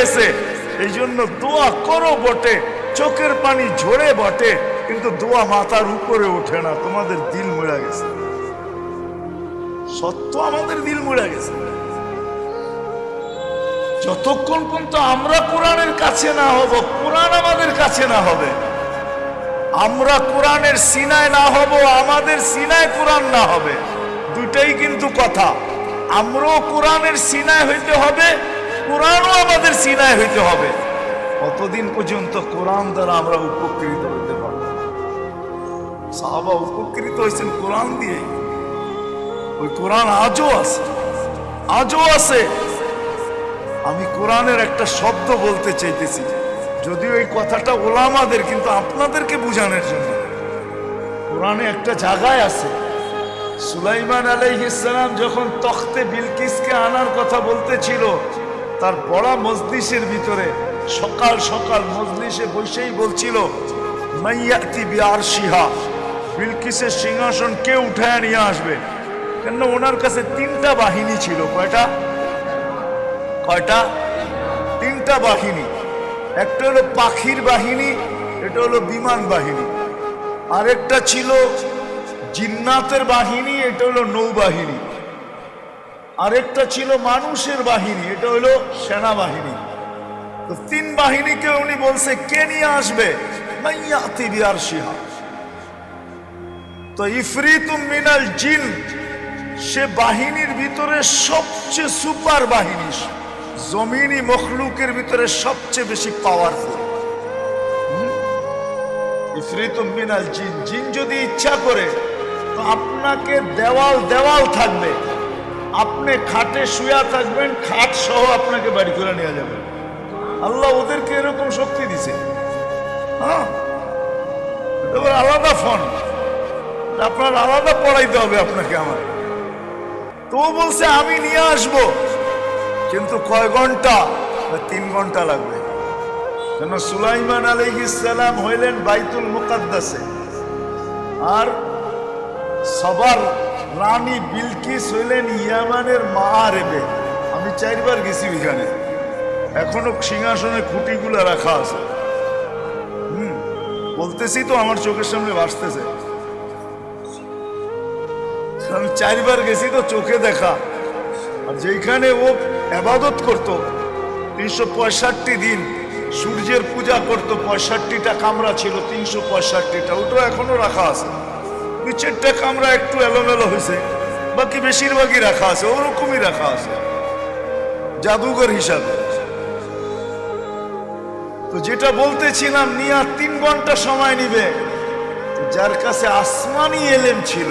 গেছে। এই জন্য দোয়া করো বটে, চোখের পানি ঝরে বটে, কিন্তু দোয়া মাথার উপরে ওঠে না, তোমাদের দিল মুড়া গেছে। সত্য আমাদের দিল মুড়া গেছে। যতক্ষণ পর্যন্ত আমরা কোরআনের কাছে না হব, কোরআন আমাদের কাছে না হবে, আমরা কোরআনের সিনায় না হব, আমাদের সিনায় কোরআন না হবে। দুটাই কিন্তু কথা। আমরাও কোরআনের সিনায় হইতে হবে কোরআনও আমাদের সিনায় হইতে হবে। কতদিন পর্যন্ত কোরআন দ্বারা আমরা উপকৃত হতে পারব? সাহাবা উপকৃত হয়েছেন কোরআন দিয়ে। ওই কোরআন আজও আছে। আজও আছে। আমি কোরআনের একটা শব্দ বলতে চাইতেছি। যদিও এই কথাটা ওলামাদের, কিন্তু আপনাদেরকে বোঝানোর জন্য। কোরআনে একটা জায়গায় আছে। সুলাইমান আলাইহিসসালাম যখন তখতে বিলকিসকে আনার কথা বলতেছিল তার বড় মজলিসের ভিতরে সকাল সকাল মজলিসে বসেই বলছিল মাইয়াতি বিয়ার সিহা বিলকিসের সিংহাসন কে উঠায় নিয়ে আসবে? কেন ওনার কাছে তিনটা বাহিনী ছিল। কয়টা? কয়টা? তিনটা বাহিনী। একটা হলো পাখির বাহিনী, এটা হলো বিমান বাহিনী। আরেকটা ছিল জিন্নাতের বাহিনী, এটা হলো নৌবাহিনী। আরেকটা ছিল মানুষের বাহিনী, এটা হলো সেনাবাহিনী। তো তিন বাহিনীকে উনি বলছে, কে নিয়ে আসবে? তো ইফরিতুম মিনাল জিন, সে বাহিনীর ভিতরে সবচেয়ে সুপার বাহিনী, জমিনি মখলুকের ভিতরে সবচেয়ে বেশি পাওয়ারফুল ইফরিতুম মিনাল জিন জিন যদি ইচ্ছা করে, তো আপনাকে দেওয়াল দেওয়াল থাকবে। আপনি খাটে শুয়া থাকবেন, খাট সহ আপনাকে বাড়ি করে নেওয়া যাবে। আল্লাহ ওদেরকে এরকম শক্তি দিছে। হ্যাঁ? আলাদা ফোন। আপনার আলাদা পড়াইতে হবে আপনাকে আমার তো বলছে, আমি নিয়ে আসব। কিন্তু কয় ঘণ্টা তিন ঘণ্টা লাগবে। কেন সুলাইমান আলাইহিসসালাম হইলেন বাইতুল মুকাদ্দাসে। আর সবার রানী বিলকিস হইলেন ইয়ামানের মা রেবে। আমি চারবার গেছি ওইখানে। এখনও সিংহাসনের খুঁটিগুলো রাখা আছে। হুম, বলতেছি তো আমার চোখের সামনে ভাসতেছে। আমি চারবার গেছি তো চোখে দেখা। আর যেখানে ও আবাদত করত, তিনশো পঁয়ষট্টি দিন সূর্যের পূজা করত, পঁয়ষট্টিটা কামরা ছিল, তিনশো পঁয়ষট্টিটা, ওটাও এখনও রাখা আছে। চারটা কামরা একটু এলোমেলো হয়েছে বাকি বেশিরভাগই রাখা আছে, ওরকমই রাখা আছে। জাদুঘর হিসাবে। তো যেটা বলতেছিলাম, নিয়া তিন ঘণ্টা সময় নিবে। যার কাছে আসমানি এলেম ছিল,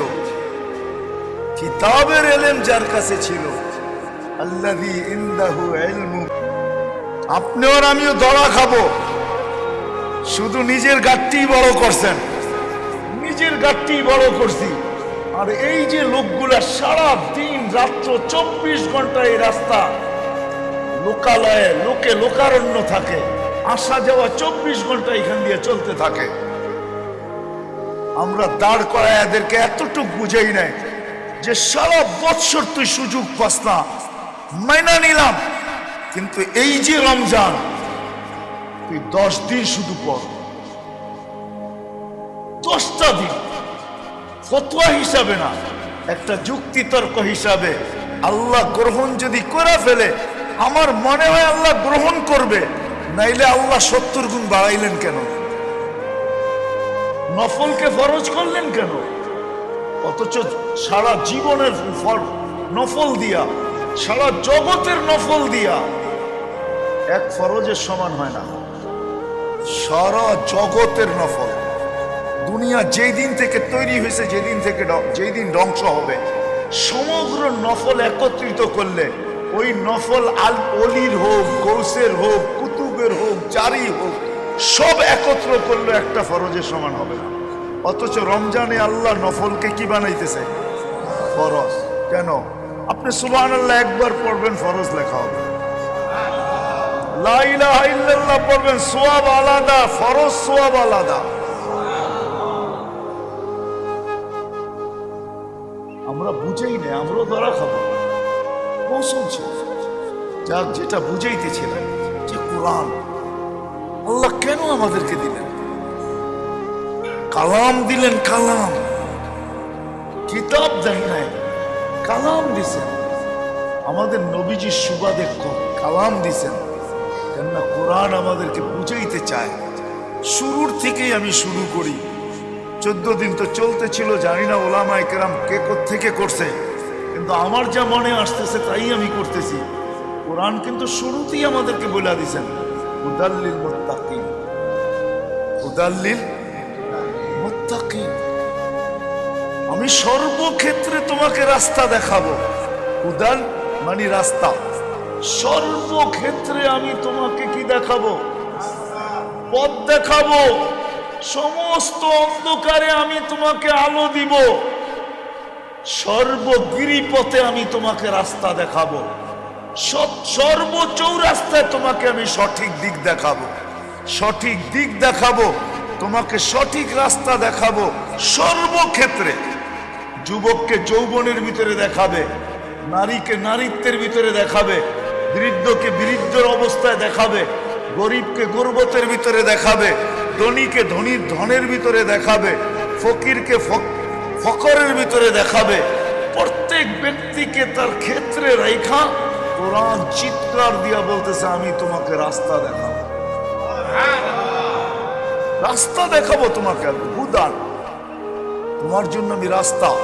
কিতাবের এলেম যার কাছে ছিল আল্লাহি ইন্দাহু ইলমু। আপনি আর আমিও দড়া খাব। শুধু নিজের গাঠটি বড় করছেন। নিজের গাঠটি বড় করছি। আর এই যে লোকগুলা সারা দিন রাত্র চব্বিশ ঘণ্টা এই রাস্তা, লোকালয়ে, লোকে লোকারণ্য থাকে, আসা যাওয়া চব্বিশ ঘণ্টা এখান দিয়ে চলতে থাকে। আমরা দাঁড় করায় এদেরকে এতটুক বুঝাই নাই যে সারা বৎসর তুই সুযোগ পাস না, মাইনা নিলাম। কিন্তু এই যে রমজান, তুই দশ দিন শুধু পর। দশটা দিন ফতোয়া হিসাবে না, একটা যুক্তিতর্ক হিসাবে। আল্লাহ গ্রহণ যদি করে ফেলে, আমার মনে হয় আল্লাহ গ্রহণ করবে, নাইলে আল্লাহ সত্তর গুণ বাড়াইলেন কেন? নফলকে ফরজ করলেন কেন? অথচ সারা জীবনের ফল নফল দিয়া, সারা জগতের নফল দিয়া এক ফরজের সমান হয় না। সারা জগতের নফল। দুনিয়া যেই দিন থেকে তৈরি হয়েছে, যেদিন থেকে যেই দিন ধ্বংস হবে, সমগ্র নফল একত্রিত করলে ওই নফল আল অলির হোক, গৌসের হোক, কুতুবের হোক জারি হোক, সব একত্র করলে একটা ফরজের সমান হবে না। অথচ রমজানে আল্লাহ নফলকে কি বানাইতেছে? ফরজ। কেন? আপনি সুবহান আল্লাহ একবার পড়বেন, ফরজ লেখা হবে। লা ইলাহা পড়বেন, সোয়াব আলাদা, ফরজ সোয়াব আলাদা। আমরা বুঝেই নেই আমরাও ধরা খাব। ছিল। যাক যেটা বুঝাইতেছিলাম যে কোরআন আল্লাহ কেন আমাদেরকে দিলেন? কালাম দিলেন কালাম। কিতাব দেন নাই, কালাম দিছেন। আমাদের নবীজির সুবাদে কালাম দিছেন। কেননা কোরআন আমাদেরকে বুঝাইতে চায়। শুরুর থেকেই আমি শুরু করি। চোদ্দ দিন তো চলতে ছিল জানি না ওলামায় কেরাম কে থেকে করছে। কিন্তু আমার যা মনে আসতেছে তাই আমি করতেছি। কোরআন কিন্তু শুরুতেই আমাদেরকে বলে দিছেন উদাল্লিল মুত্তাকিন। উদাল্লিল মুত্তাকিন। আমি সর্বক্ষেত্রে তোমাকে রাস্তা দেখাবো। উদাল মানে রাস্তা। সর্বক্ষেত্রে আমি তোমাকে কি দেখাবো? পথ দেখাবো। সমস্ত অন্ধকারে আমি তোমাকে আলো দিব। সর্বগিরিপথে আমি তোমাকে রাস্তা দেখাবো। সর্বচৌরাস্তায় তোমাকে আমি সঠিক দিক দেখাবো। সঠিক দিক দেখাবো, তোমাকে সঠিক রাস্তা দেখাবো সর্বক্ষেত্রে। যুবককে যৌবনের ভিতরে দেখাবে, নারীকে নারীত্বের ভিতরে দেখাবে, বৃদ্ধকে বৃদ্ধর অবস্থায় দেখাবে, গরিবকে গর্বতের ভিতরে দেখাবে ধনীকে ধনীর ধনের ভিতরে দেখাবে, ফকিরকে ফক- ফকরের ভিতরে দেখাবে। প্রত্যেক ব্যক্তিকে তার ক্ষেত্রে রেখা কোরআন চিৎকার দিয়া বলতেছে, আমি তোমাকে রাস্তা দেখাবো। রাস্তা দেখাবো তোমাকে হুদান তোমার জন্য আমি রাস্তা।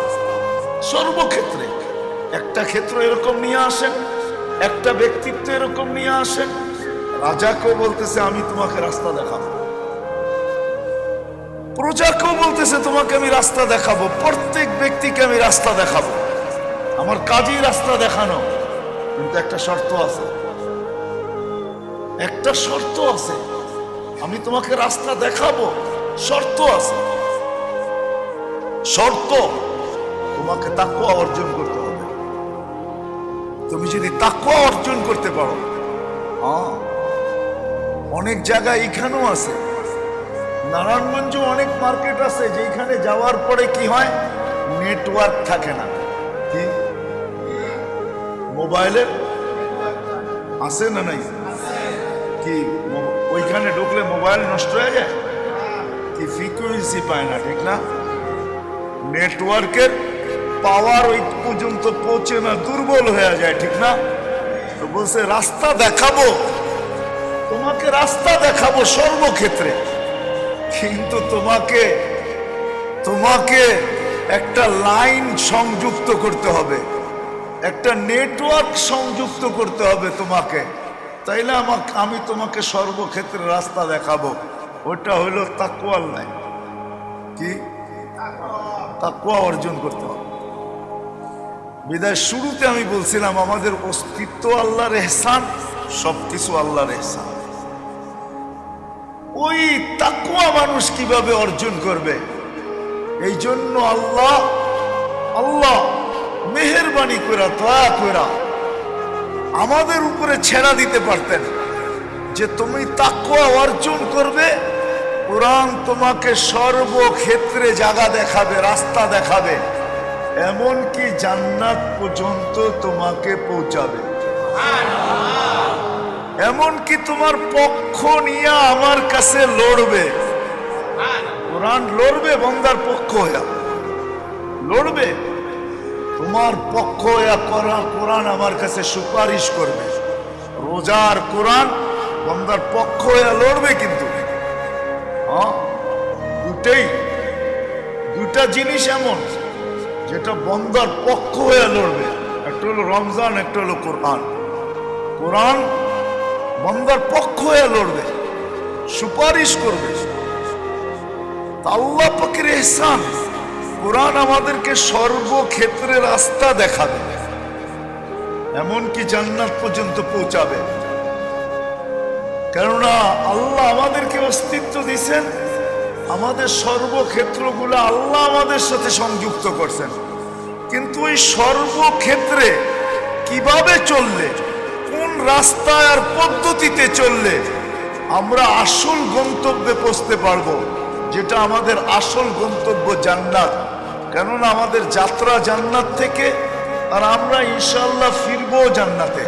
সর্বক্ষেত্রে একটা ক্ষেত্র এরকম নিয়ে আসেন, একটা ব্যক্তিত্ব এরকম নিয়ে আসেন, রাজাকেও বলতেছে, আমি তোমাকে রাস্তা দেখাবো। প্রজাকেও বলতেছে, তোমাকে আমি রাস্তা দেখাবো। প্রত্যেক ব্যক্তিকে আমি রাস্তা দেখাবো। আমার কাজই রাস্তা দেখানো। কিন্তু একটা শর্ত আছে। একটা শর্ত আছে। আমি তোমাকে রাস্তা দেখাবো। শর্ত আছে। শর্ত, তোমাকে তাকুয়া অর্জন করতে হবে। তুমি যদি তাকুয়া অর্জন করতে পারো অনেক জায়গায় এখানেও আছে। নারায়ণগঞ্জ অনেক মার্কেট আছে যেখানে যাওয়ার পরে কি হয়? নেটওয়ার্ক থাকে না। কি? মোবাইলে আছে না নাই? কি? ওইখানে ঢুকলে মোবাইল নষ্ট হয়ে যায়? কি ফ্রিকুয়েন্সি পায় না, ঠিক না? নেটওয়ার্কের পাওয়ার ওই পর্যন্ত পৌঁছে না, দুর্বল হয়ে যায়, ঠিক না? তো বলছে, রাস্তা দেখাবো। তোমাকে রাস্তা দেখাবো সর্বক্ষেত্রে। কিন্তু তোমাকে তোমাকে একটা লাইন সংযুক্ত করতে হবে। একটা নেটওয়ার্ক সংযুক্ত করতে হবে তোমাকে। তাইলে আমাকে, আমি তোমাকে সর্বক্ষেত্রে রাস্তা দেখাবো। ওটা হলো তাকুয়াল লাইন। কি? তাকুয়া অর্জন করতে হবে। বিদায় শুরুতে আমি বলছিলাম, আমাদের অস্তিত্ব আল্লাহর এহসান, সবকিছু আল্লাহর এহসান। ওই তাকুয়া মানুষ কীভাবে অর্জন করবে? এই জন্য আল্লাহ আল্লাহ মেহরবানি করা দয়া করা আমাদের উপরে ছেড়া দিতে পারতেন যে তুমি তাকুয়া অর্জন করবে, কোরআন তোমাকে সর্বক্ষেত্রে জায়গা দেখাবে, রাস্তা দেখাবে, এমনকি জান্নাত পর্যন্ত তোমাকে পৌঁছাবে। এমনকি তোমার পক্ষ নিয়ে আমার কাছে লড়বে। কোরআন লড়বে, বন্দার পক্ষ হইয়া। লড়বে? তোমার পক্ষ হইয়া করা কোরআন আমার কাছে সুপারিশ করবে। রোজার কোরআন বন্দার পক্ষ হইয়া লড়বে কিন্তু। হ্যাঁ? দুটেই। দুটা জিনিস এমন যেটা বন্দার পক্ষ হয়ে লড়বে। একটা হলো রমজান, একটা হলো কোরআন। কোরআন বন্দার পক্ষ হয়ে লড়বে, সুপারিশ করবে। আল্লাহ পাকের এহসান, কোরআন আমাদেরকে সর্বক্ষেত্রে রাস্তা দেখাবে, এমনকি জান্নাত পর্যন্ত পৌঁছাবে। কেননা আল্লাহ আমাদেরকে অস্তিত্ব দিয়েছেন, আমাদের সর্বক্ষেত্রগুলো আল্লাহ আমাদের সাথে সংযুক্ত করছেন। কিন্তু ওই সর্বক্ষেত্রে কীভাবে চললে রাস্তায় আর পদ্ধতিতে চললে আমরা আসল গন্তব্যে পৌঁছতে পারব, যেটা আমাদের আসল গন্তব্য জান্নাত। কেননা আমাদের যাত্রা জান্নাত থেকে আর আমরা ইনশাল্লাহ ফিরবো জান্নাতে।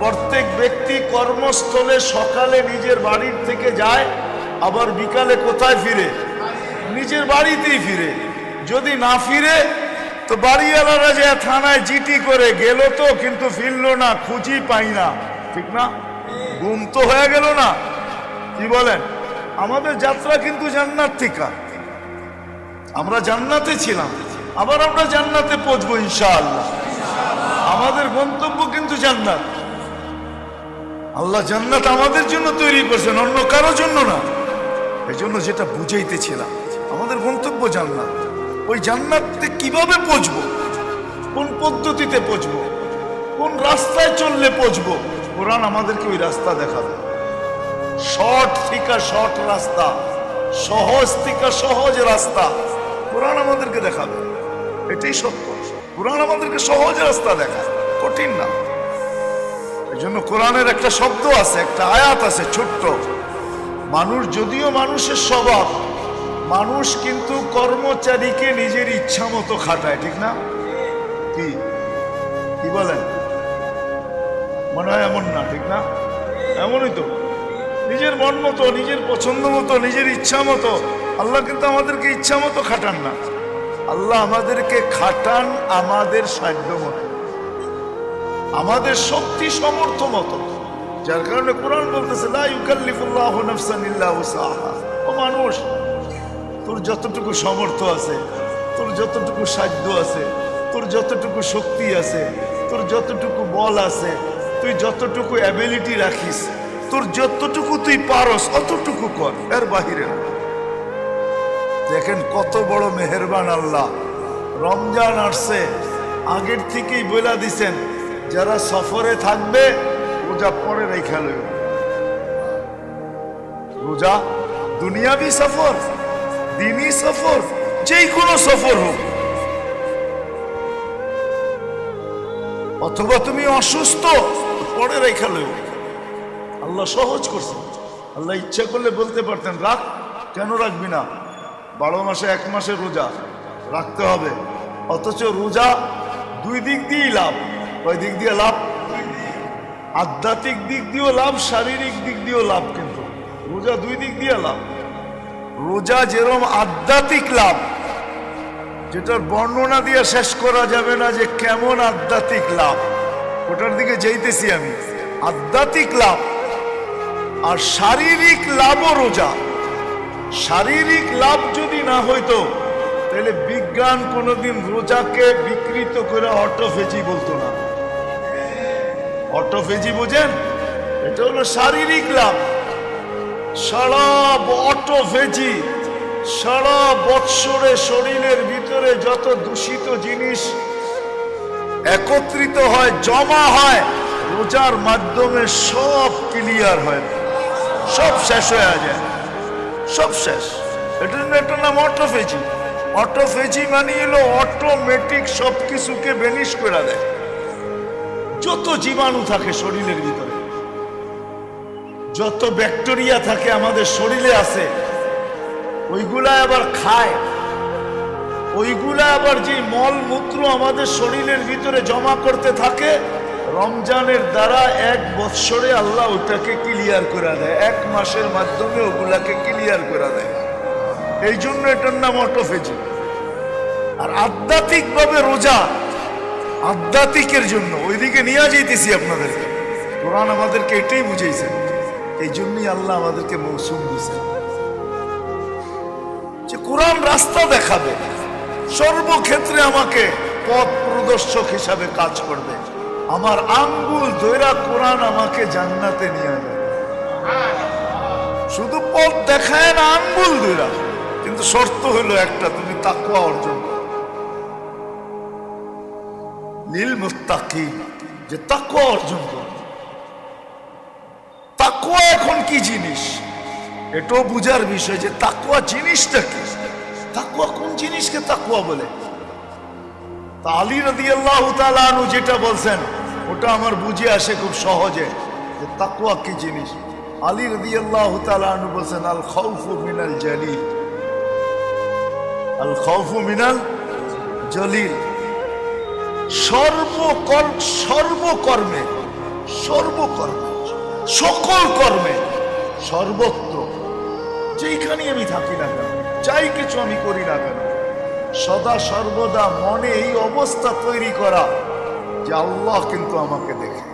প্রত্যেক ব্যক্তি কর্মস্থলে সকালে নিজের বাড়ির থেকে যায়, আবার বিকালে কোথায় ফিরে? নিজের বাড়িতেই ফিরে। যদি না ফিরে তো বাড়িওয়ালারা যে থানায় জিটি করে গেল তো, কিন্তু ফিরল না খুঁজি পাই না। ঠিক না? গুম তো হয়ে গেল না। কি বলেন? আমাদের যাত্রা কিন্তু জান্নাত থেকে আমরা জান্নাতে ছিলাম, আবার আমরা জান্নাতে পৌঁছবো ইনশাআল্লাহ। আমাদের গন্তব্য কিন্তু জান্নাত। আল্লাহ জান্নাত আমাদের জন্য তৈরি করছেন, অন্য কারোর জন্য না। এই জন্য যেটা বুঝাইতেছিলাম, আমাদের গন্তব্য জান্নাত। ওই জান্নাতে কীভাবে পৌঁছবো কোন পদ্ধতিতে পৌঁছবো কোন রাস্তায় চললে পৌঁছবো কোরআন আমাদেরকে ওই রাস্তা দেখাবে। শর্ট থেকে শর্ট রাস্তা, সহজ থেকে সহজ রাস্তা কোরআন আমাদেরকে দেখাবে। এটাই সত্য। কোরআন আমাদেরকে সহজ রাস্তা দেখায়, কঠিন না। এই জন্য কোরআনের একটা শব্দ আছে, একটা আয়াত আছে ছোট্ট। মানুষ যদিও মানুষের স্বভাব মানুষ কিন্তু কর্মচারীকে নিজের ইচ্ছা মতো খাটায়, ঠিক না? কি? কি বলেন? মনে হয় এমন না, ঠিক না? এমনই তো। নিজের মন মতো, নিজের পছন্দ মতো, নিজের ইচ্ছা মতো। আল্লাহ কিন্তু আমাদেরকে ইচ্ছা মতো খাটান না। আল্লাহ আমাদেরকে খাটান আমাদের সাধ্য মতো। আমাদের শক্তি সমর্থ মতো। যার কারণে কোরআন বলতেছে, লা ইউকাল্লিফুল্লাহ নাফসান ইল্লা উসাহা ও মানুষ তোর যতটুকু সমর্থ আছে, তোর যতটুকু সাধ্য আছে, তোর যতটুকু শক্তি আছে, তোর যতটুকু বল আছে, তুই যতটুকু অ্যাবিলিটি রাখিস, তোর যতটুকু তুই পারস, অতটুকু কর, এর বাহিরে দেখেন কত বড় মেহেরবান আল্লাহ। রমজান আসছে, আগের থেকেই বলে দিছেন, যারা সফরে থাকবে, রোজা পরে রেখা লইব। রোজা দুনিয়াবি সফর দিনই সফর যেই কোনো সফর হোক। অথবা তুমি অসুস্থ পরে রেখা আল্লাহ সহজ করছে। আল্লাহ ইচ্ছা করলে বলতে পারতেন রাখ কেন রাখবি না? বারো মাসে এক মাসে রোজা রাখতে হবে। অথচ রোজা দুই দিক দিয়েই লাভ কয় দিক দিয়ে লাভ আধ্যাত্মিক দিক দিয়েও লাভ, শারীরিক দিক দিয়েও লাভ কিন্তু। রোজা দুই দিক দিয়ে লাভ। রোজা যেরম আধ্যাত্মিক লাভ, যেটার বর্ণনা দিয়ে শেষ করা যাবে না যে কেমন আধ্যাত্মিক লাভ। ওটার দিকে যাইতেছি আমি। আধ্যাত্মিক লাভ আর শারীরিক লাভও রোজা। শারীরিক লাভ যদি না হইতো, তাহলে বিজ্ঞান কোনোদিন রোজাকে বিকৃত করে অটোফেজি বলতো না। অটোফেজি বোঝেন? এটা হলো শারীরিক লাভ। সারা অটোফেজি সারা বৎসরে শরীরের ভিতরে যত দূষিত জিনিস একত্রিত হয়, জমা হয়, রোজার মাধ্যমে সব ক্লিয়ার হয়। সব শেষ হয়ে যায়। সব শেষ। এটার জন্য এটার নাম অটোফেজি অটোফেজি মানে হলো অটোমেটিক সব কিছুকে বেনিশ করে দেয়। যত জীবাণু থাকে শরীরের ভিতরে। যত ব্যাকটেরিয়া থাকে আমাদের শরীরে আছে, ওইগুলা আবার খায়। ওইগুলা আবার যে মলমূত্র আমাদের শরীরের ভিতরে জমা করতে থাকে, রমজানের দ্বারা এক বৎসরে আল্লাহ ওটাকে ক্লিয়ার করে দেয়। এক মাসের মাধ্যমে ওগুলাকে ক্লিয়ার করে দেয়। এই জন্য এটার নাম অটোফেজি আর আধ্যাত্মিকভাবে রোজা আধ্যাত্মিকের জন্য। ওইদিকে নিয়ে যাইতেছি আপনাদেরকে। কোরআন আমাদেরকে এটাই বুঝাইছেন এই জন্যই আল্লাহ আমাদেরকে মৌসুম দিয়েছেন যে কোরআন রাস্তা দেখাবে, সর্বক্ষেত্রে আমাকে পথ প্রদর্শক হিসাবে কাজ করবে। আমার আঙ্গুল দৈরা কোরআন আমাকে জান্নাতে নিয়ে যাবে শুধু পথ দেখায় না, আঙ্গুল দৈরা কিন্তু শর্ত হলো একটা, তুমি তাকুয়া অর্জন নীল মুস্তাকি যে তাকুয়া অর্জন করো তাকুয়া এখন কি জিনিস? এটাও বুঝার বিষয় যে তাকুয়া জিনিসটা কি? তাকুয়া কোন জিনিসকে তাকুয়া বলে? তা আলী রদি তালু যেটা বলছেন, ওটা আমার বুঝে আসে খুব সহজে যে তাকুয়া কি জিনিস। আলী রদি আল্লাহ তালু বলছেন, আল খৌফু মিনাল জালিল। আল খৌফু মিনাল জলিল। সর্বকর, সর্বকর্মে সর্বকর্মে, সকল কর্মে সর্বত্র। যেইখানে আমি থাকি না কেন, যাই কিছু আমি করি না কেন, সদা সর্বদা মনে এই অবস্থা তৈরি করা যে আল্লাহ কিন্তু আমাকে দেখে।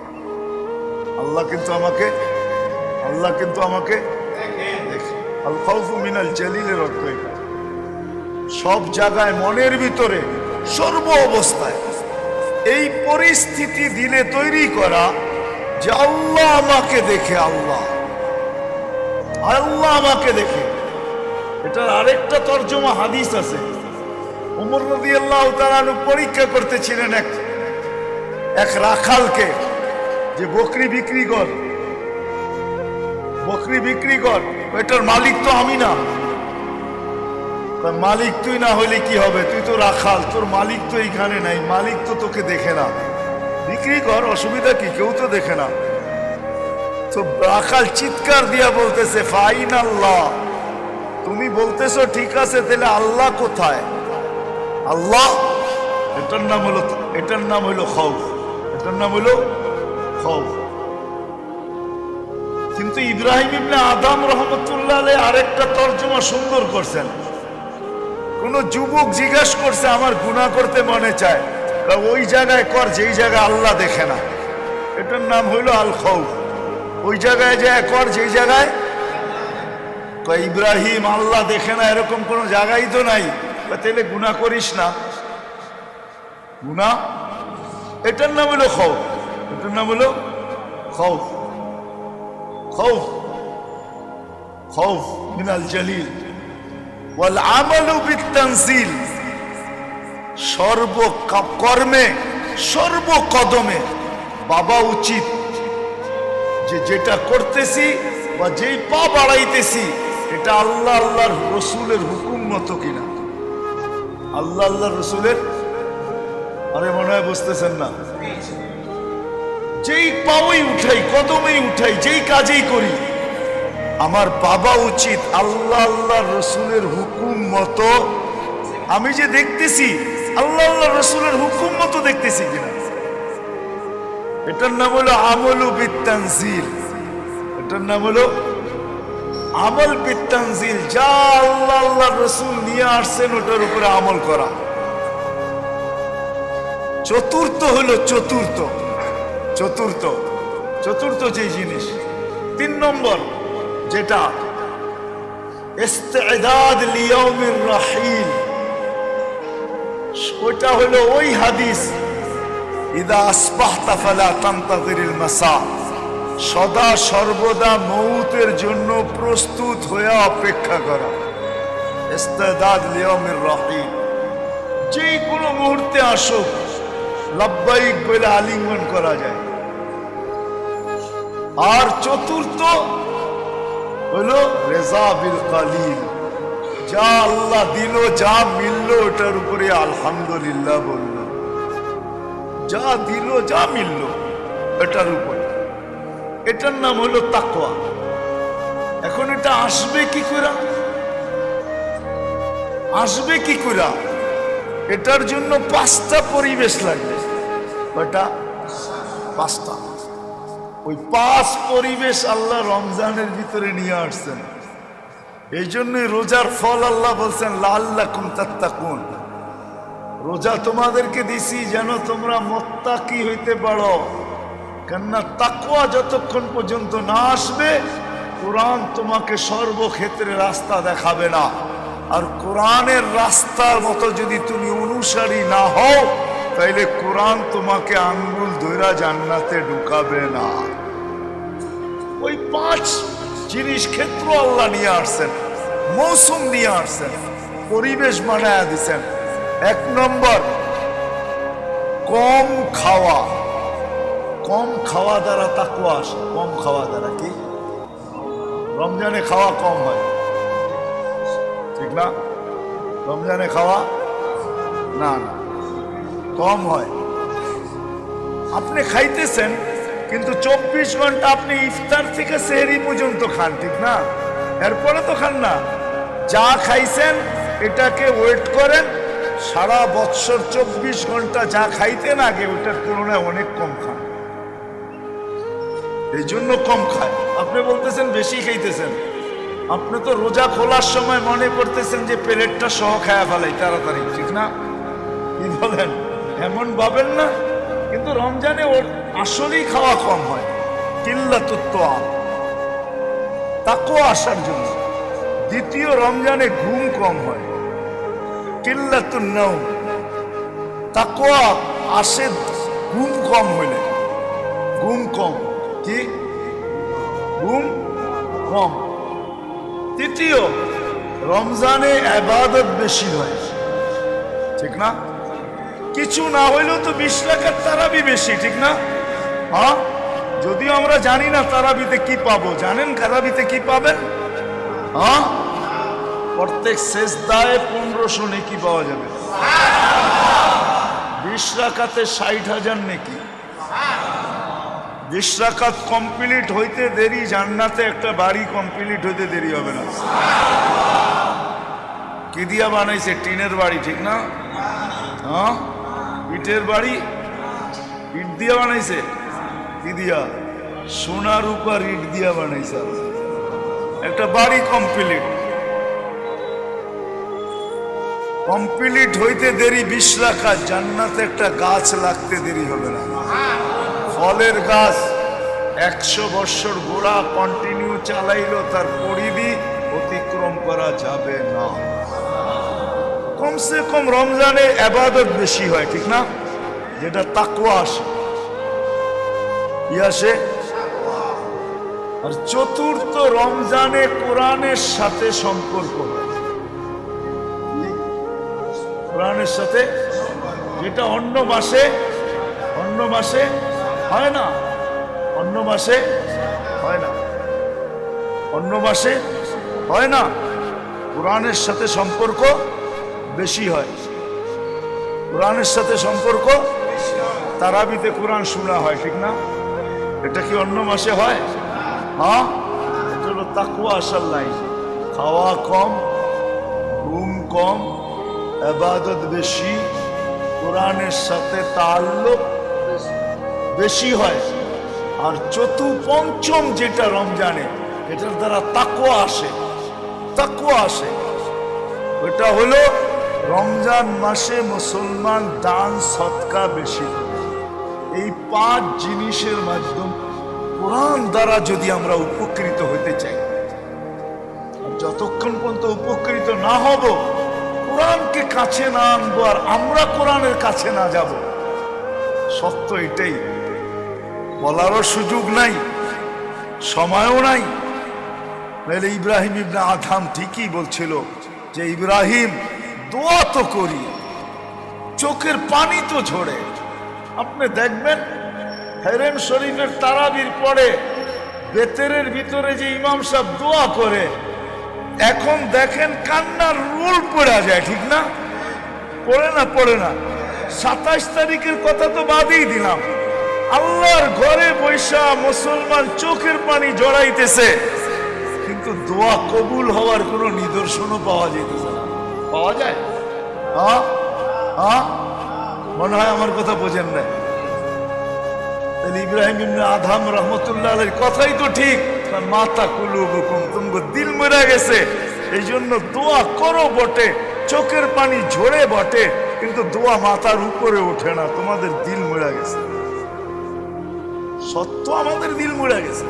আল্লাহ কিন্তু আমাকে, আল্লাহ কিন্তু আমাকে দেখে। মিনাল সব জায়গায় মনের ভিতরে সর্ব অবস্থায় এই পরিস্থিতি দিলে তৈরি করা যে আল্লাহ আমাকে দেখে আল্লাহ। আল্লাহ আমাকে দেখে। এটার আরেকটা তর্জমা হাদিস আছে। উমর নদী আল্লাহ পরীক্ষা করতেছিলেন এক এক রাখালকে যে বকরি বিক্রি কর। বকরি বিক্রি কর। এটার মালিক তো আমি না। মালিক তুই না হলে কি হবে? তুই তো রাখাল, তোর মালিক তো এইখানে নাই। মালিক তো তোকে দেখে না। বিক্রি কর, অসুবিধা কি? কেউ তো দেখে না। তো রাখাল চিৎকার দিয়া বলতেছে ফাইন আল্লাহ তুমি বলতেছো, ঠিক আছে, তাহলে আল্লাহ কোথায়? আল্লাহ? এটার নাম হলো, এটার নাম হলো খৌফ। এটার নাম হলো খৌফ। কিন্তু ইব্রাহিম ইবনে আদম রহমতুল্লাহ আরেকটা তর্জমা সুন্দর করছেন। কোন যুবক জিজ্ঞাস করছে, আমার গুনাহ করতে মনে চায়? ওই জায়গায় কর, যেই জায়গায় আল্লাহ দেখে না। এটার নাম হইল আল খৌফ ওই জায়গায় যায় কর যেই জায়গায়? ইব্রাহিম, আল্লাহ দেখে না, এরকম কোন জায়গাই তো নাই। তাহলে গুনাহ করিস না। গুনাহ? এটার নাম হলো খৌফ। এটার নাম হলো খৌফ। খৌফ। খৌফ মিনাল জালিল। ওয়াল আমালু বিতানজিল সর্ব কর্মে সর্ব কদমে বাবা উচিত যে যেটা করতেছি বা যেই পা বাড়াইতেছি, এটা আল্লাহ আল্লাহর রসুলের হুকুম মতো কিনা? আল্লাহ আল্লাহর রসুলের? আরে মনে হয় বুঝতেছেন না। যেই পাওই উঠাই, কদমেই উঠাই, যেই কাজেই করি, আমার বাবা উচিত আল্লাহ আল্লাহ রসুলের হুকুম মতো। আমি যে দেখতেছি, আল্লাহ আল্লাহ রসুলের হুকুম মতো দেখতেছি কিনা? এটার নাম হলো আমলু বিত্তানজিল। এটার নাম হলো আমল বিত্তানজিল। যা আল্লাহ আল্লাহ রসুল নিয়ে আসছেন, ওটার উপরে আমল করা। চতুর্থ হলো চতুর্থ। চতুর্থ। চতুর্থ যে জিনিস। তিন নম্বর যেটা ওটা হলো ওই হাদিস ইদা আসবাহতা ফালা তান্তাযিরিল মাসা। সদা সর্বদা মৌতের জন্য প্রস্তুত হয়ে অপেক্ষা করা। ইস্তেদাদ লিয়াউমির রাহিল যে কোনো মুহূর্তে আসুক, লাব্বাইক বলে আলিঙ্গন করা যায়। আর চতুর্থ হলো রেজা বিল কালিল। যা আল্লাহ দিল, যা মিলল, ওটার উপরে আলহামদুলিল্লাহ বলল। যা দিল, যা মিলল, এটার উপরে। এটার নাম হলো তাকওয়া। এখন এটা আসবে কি করে? আসবে কি করে? এটার জন্য পাঁচটা পরিবেশ লাগবে। কয়টা? পাঁচটা। ওই পাঁচ পরিবেশ আল্লাহ রমজানের ভিতরে নিয়ে আসছেন। এই জন্যই রোজার ফল আল্লাহ বলছেন লাল্লা কুন তাত্তাকুন। রোজা তোমাদেরকে দিছি যেন তোমরা মোত্তাকি হইতে পারো। কেননা তাকুয়া যতক্ষণ পর্যন্ত না আসবে, কোরআন তোমাকে সর্বক্ষেত্রে রাস্তা দেখাবে না। আর কোরআনের রাস্তার মতো যদি তুমি অনুসারী না হও, তাইলে কোরআন তোমাকে আঙ্গুল ধৈরা জান্নাতে ঢুকাবে না। ওই পাঁচ জিনিস ক্ষেত্র আল্লাহ নিয়ে আসছেন, মৌসুম নিয়ে আসছেন, পরিবেশ বানায় দিছেন। এক নম্বর, কম খাওয়া। কম খাওয়া দ্বারা তাকুয়া আসে। কম খাওয়া দ্বারা কি? রমজানে খাওয়া কম হয়। ঠিক না? রমজানে খাওয়া না না। কম হয়। আপনি খাইতেছেন, কিন্তু চব্বিশ ঘণ্টা আপনি ইফতার থেকে সেহরি পর্যন্ত খান, ঠিক না? এরপরে তো খান না। যা খাইছেন, এটাকে ওয়েট করেন সারা বৎসর চব্বিশ ঘণ্টা যা খাইতেন আগে, ওটার তুলনায় অনেক কম খান। এই জন্য কম খায়। আপনি বলতেছেন বেশি খাইতেছেন। আপনি তো রোজা খোলার সময় মনে করতেছেন যে প্লেটটা সহ খায়া ফেলাই, তাড়াতাড়ি, ঠিক না? কি বলেন? এমন ভাবেন না। কিন্তু রমজানে ওর আসলেই খাওয়া কম হয়। কিল্লা তত্ত্ব তাকেও আসার জন্য। দ্বিতীয় রমজানে ঘুম কম হয়। কিল্লাতুন নাও তাকওয়া আসে ঘুম কম হইলে। ঘুম কম। কি? ঘুম কম। তৃতীয়, রমজানে আবাদত বেশি হয়। ঠিক না? কিছু না হইলেও তো বিশ লাখের তারাবি বেশি, ঠিক না? হ্যাঁ যদিও আমরা জানি না তারাবিতে কি পাবো। জানেন তারাবিতে কি পাবেন? হ্যাঁ প্রত্যেক শেষ দায়ে পনেরোশো নেকি পাওয়া যাবে। বিশ রাখাতে ষাট হাজার নেকি। বিশ কমপ্লিট হইতে দেরি, জান্নাতে একটা বাড়ি কমপ্লিট হইতে দেরি হবে না। কি দিয়া বানাইছে? টিনের বাড়ি, ঠিক না? হ্যাঁ? ইটের বাড়ি? ইট দিয়া বানাইছে? কি দিয়া? সোনার উপর ইট দিয়া বানাইছে। একটা বাড়ি কমপ্লিট। কমপ্লিট হইতে দেরি বিশ রাখা, জান্নাতে একটা গাছ লাগতে দেরি হবে না। ফলের গাছ একশো বৎসর গোড়া কন্টিনিউ চালাইলো, তার পরিধি অতিক্রম করা যাবে না। কমসে কম রমজানে আবাদত বেশি হয়, ঠিক না? যেটা তাকুয়া আসে। কি আসে? আর চতুর্থ রমজানে কোরআনের সাথে সম্পর্ক হয়? কোরআনের সাথে যেটা অন্য মাসে অন্য মাসে হয় না। অন্য মাসে হয় না। অন্য মাসে হয় না। কোরআনের সাথে সম্পর্ক বেশি হয়। কোরআনের সাথে সম্পর্ক তারাবিতে কোরআন শোনা হয়, ঠিক না? এটা কি অন্য মাসে হয়? হ্যাঁ? এটা হলো তাকুয়া আসার লাইন। খাওয়া কম, ঘুম কম আবাদত বেশি, কোরআনের সাথে তাল্লুক বেশি হয়। আর চতু পঞ্চম যেটা রমজানে, এটার দ্বারা তাকুয়া আসে। তাকুয়া আসে। ওটা হলো রমজান মাসে মুসলমান দান সৎকা বেশি। এই পাঁচ জিনিসের মাধ্যম কোরআন দ্বারা যদি আমরা উপকৃত হতে চাই যতক্ষণ পর্যন্ত উপকৃত না হব কোরআনকে কাছে না আনব আর আমরা কোরআনের কাছে না যাব। সত্য এটাই। বলারও সুযোগ নাই, সময়ও নাই। নাহলে ইব্রাহিম ইবনে আধাম ঠিকই বলছিল যে, ইব্রাহিম, দোয়া তো করি, চোখের পানি তো ঝরে। আপনি দেখবেন হেরেম শরীফের তারাবির পরে বেতেরের ভিতরে যে ইমাম সাহেব দোয়া করে এখন দেখেন কান্নার রোল পড়া যায়, ঠিক না? পড়ে না পড়ে না। সাতাশ তারিখের কথা তো বাদই দিলাম। আল্লাহর ঘরে বৈশা মুসলমান চোখের পানি জড়াইতেছে, কিন্তু দোয়া কবুল হওয়ার কোনো নিদর্শনও পাওয়া যেতেছে পাওয়া যায়? হ্যাঁ? হ্যাঁ? মনে হয় আমার কথা বোঝেন না ইব্রাহিম আধাম রহমতুল্লাহ কথাই তো ঠিক। মাতা কুলুবুকুম তুমগো দিল মরে গেছে। এই জন্য দোয়া করো বটে, চোখের পানি ঝরে বটে, কিন্তু দোয়া মাথার উপরে ওঠে না, তোমাদের দিল মরে গেছে। সত্য আমাদের দিল মরে গেছে।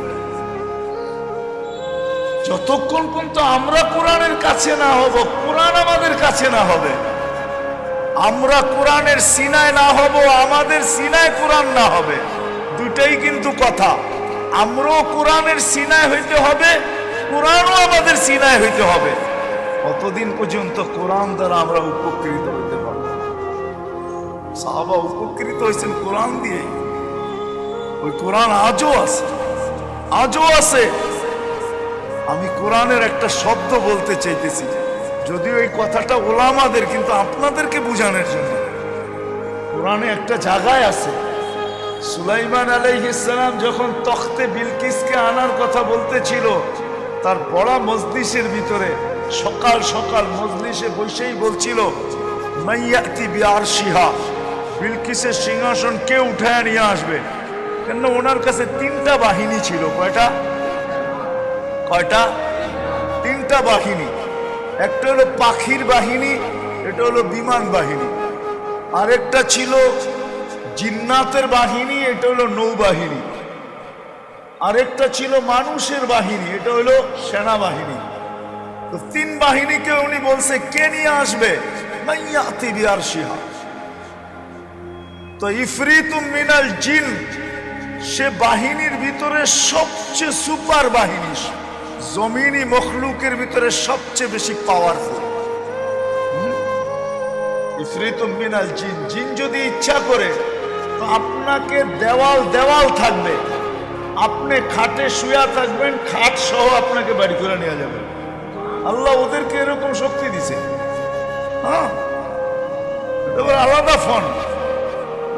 যতক্ষণ পর্যন্ত আমরা কোরআনের কাছে না হব, কোরআন আমাদের কাছে না হবে। আমরা কোরআনের সিনায় না হব, আমাদের সিনায় কোরআন না হবে। দুটাই কিন্তু কথা। আমরাও কোরআনের সিনায় হইতে হবে, কোরআনও আমাদের সিনায় হইতে হবে। কতদিন পর্যন্ত কোরআন দ্বারা আমরা উপকৃত হইতে পারব? সাহাবা উপকৃত হয়েছেন কোরআন দিয়ে। ওই কোরআন আজও আছে। আজও আছে। আমি কোরআনের একটা শব্দ বলতে চাইতেছি। যদিও এই কথাটা ওলামাদের, কিন্তু আপনাদেরকে বোঝানোর জন্য। কোরআনে একটা জায়গায় আছে। সুলাইমান আলাইহিসালাম যখন তখতে বিলকিসকে আনার কথা বলতেছিল, তার বড় মজলিসের ভিতরে সকাল সকাল মজলিসে বসেই বলছিল মাইয়াতি বিয়ার সিহা বিলকিসের সিংহাসন কে উঠায় নিয়ে আসবে? কেন ওনার কাছে তিনটা বাহিনী ছিল। কয়টা? কয়টা? তিনটা বাহিনী। একটা হলো পাখির বাহিনী, এটা হলো বিমান বাহিনী। আরেকটা ছিল জিন্নাতের বাহিনী, এটা হলো নৌবাহিনী। আরেকটা ছিল মানুষের বাহিনী, এটা হলো সেনাবাহিনী। তো তিন বাহিনীকে উনি বলছে, কে নিয়ে আসবে? তো ইফরিতুম মিনাল জিন, সে বাহিনীর ভিতরে সবচেয়ে সুপার বাহিনী, জমিনি মখলুকের ভিতরে সবচেয়ে বেশি পাওয়ারফুল ইফরিতুম মিনাল জিন জিন যদি ইচ্ছা করে আপনাকে দেওয়াল দেওয়াল থাকবে। আপনি খাটে শুয়া থাকবেন, খাট সহ আপনাকে বাড়ি করে নেওয়া যাবে। আল্লাহ ওদেরকে এরকম শক্তি দিছে। হ্যাঁ? এটা আলাদা ফোন।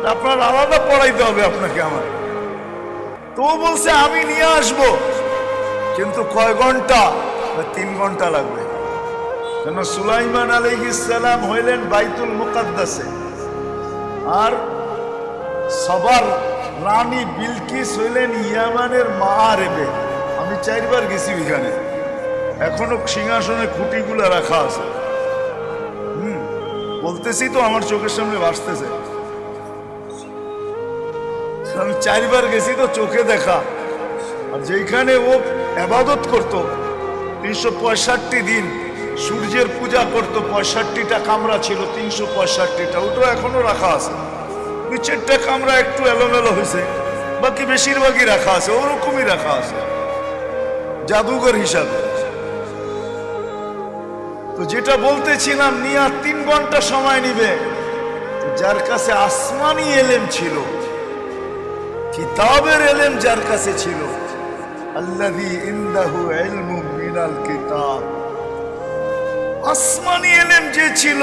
আপনার আলাদা পড়াইতে হবে আপনাকে আমার। তো বলছে, আমি নিয়ে আসব। কিন্তু কয় ঘণ্টা তিন ঘণ্টা লাগবে। কেন সুলাইমান আলাইহিসসালাম হইলেন বাইতুল মুকাদ্দাসে। আর সবার রানী বিলকিস হইলেন ইয়ামানের মাহারেবে আমি চারবার গেছি ওইখানে এখনও সিংহাসনে খুঁটিগুলো রাখা আছে। হুম, বলতেছি তো আমার চোখের সামনে ভাসতেছে। আমি চারবার গেছি তো চোখে দেখা। আর যেখানে ও আবাদত করত, তিনশো পঁয়ষট্টি দিন সূর্যের পূজা করত, পঁয়ষট্টিটা কামরা ছিল, তিনশো পঁয়ষট্টিটা, ওটাও এখনও রাখা আছে। দুই চারটা কামরা একটু এলোমেলো হয়েছে বাকি বেশিরভাগই রাখা আছে, ওরকমই রাখা আছে। জাদুঘর হিসাবে। তো যেটা বলতেছিলাম, নিয়া তিন ঘণ্টা সময় নিবে। যার কাছে আসমানি এলেম ছিল, কিতাবের এলেম যার কাছে ছিল, আল্লাযী ইনদাহু ইলমু মিনাল কিতাব। আসমানি এলেম যে ছিল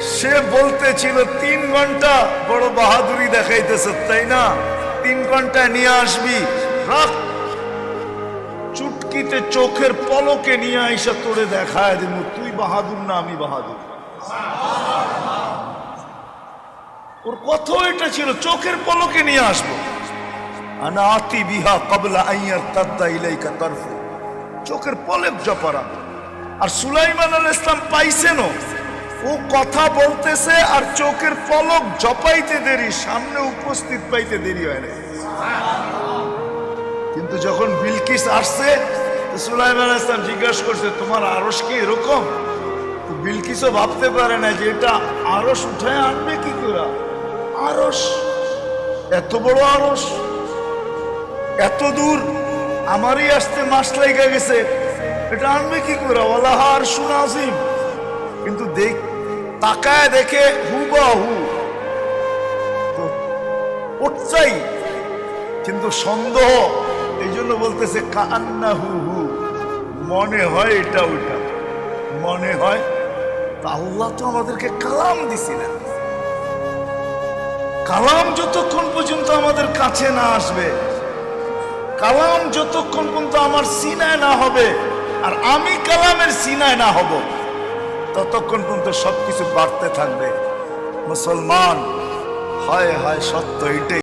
সে বলতেছিল, তিন ঘণ্টা বড় বাহাদুরি দেখাইতেছে, তাই না? তিন ঘণ্টা নিয়ে আসবি। চুটকিতে চোখের পলকে নিয়ে আইসা তোরে দেখায় দিব। তুই বাহাদুর না আমি বাহাদুর? ওর কথা এটা ছিল, চোখের পলকে নিয়ে আসব। আনা আতি বিহা কবলা আইয়ার তাদ্দা ইলাইকা তরফু। চোখের পলক জপারা আর সুলাইমান আল ইসলাম পাইছেনও? ও কথা বলতেছে আর চোখের পলক জপাইতে দেরি, সামনে উপস্থিত পাইতে দেরি হয় না কিন্তু যখন বিলকিস আসছে সুলাইমান ইসলাম জিজ্ঞাসা করছে, তোমার আরস কি এরকম? বিলকিসও ভাবতে পারে না যে এটা আরস উঠায় আনবে কি করে? আরস এত বড় আরস এত দূর, আমারই আসতে মাস লাইগা গেছে, এটা আনবে কি করে? ওলাহার সুনাজিম কিন্তু দেখ তাকায় দেখে হু বা হু তো উঠছাই কিন্তু সন্দেহ এই জন্য বলতেছে কান্না হু। হু মনে হয় এটা ওইটা। মনে হয় তা আল্লাহ তো আমাদেরকে কালাম দিছিলেন। কালাম যতক্ষণ পর্যন্ত আমাদের কাছে না আসবে, কালাম যতক্ষণ পর্যন্ত আমার সিনায় না হবে, আর আমি কালামের সিনায় না হব ততক্ষণ পর্যন্ত সবকিছু বাড়তে থাকবে। মুসলমান হয় হয় সত্য এটাই।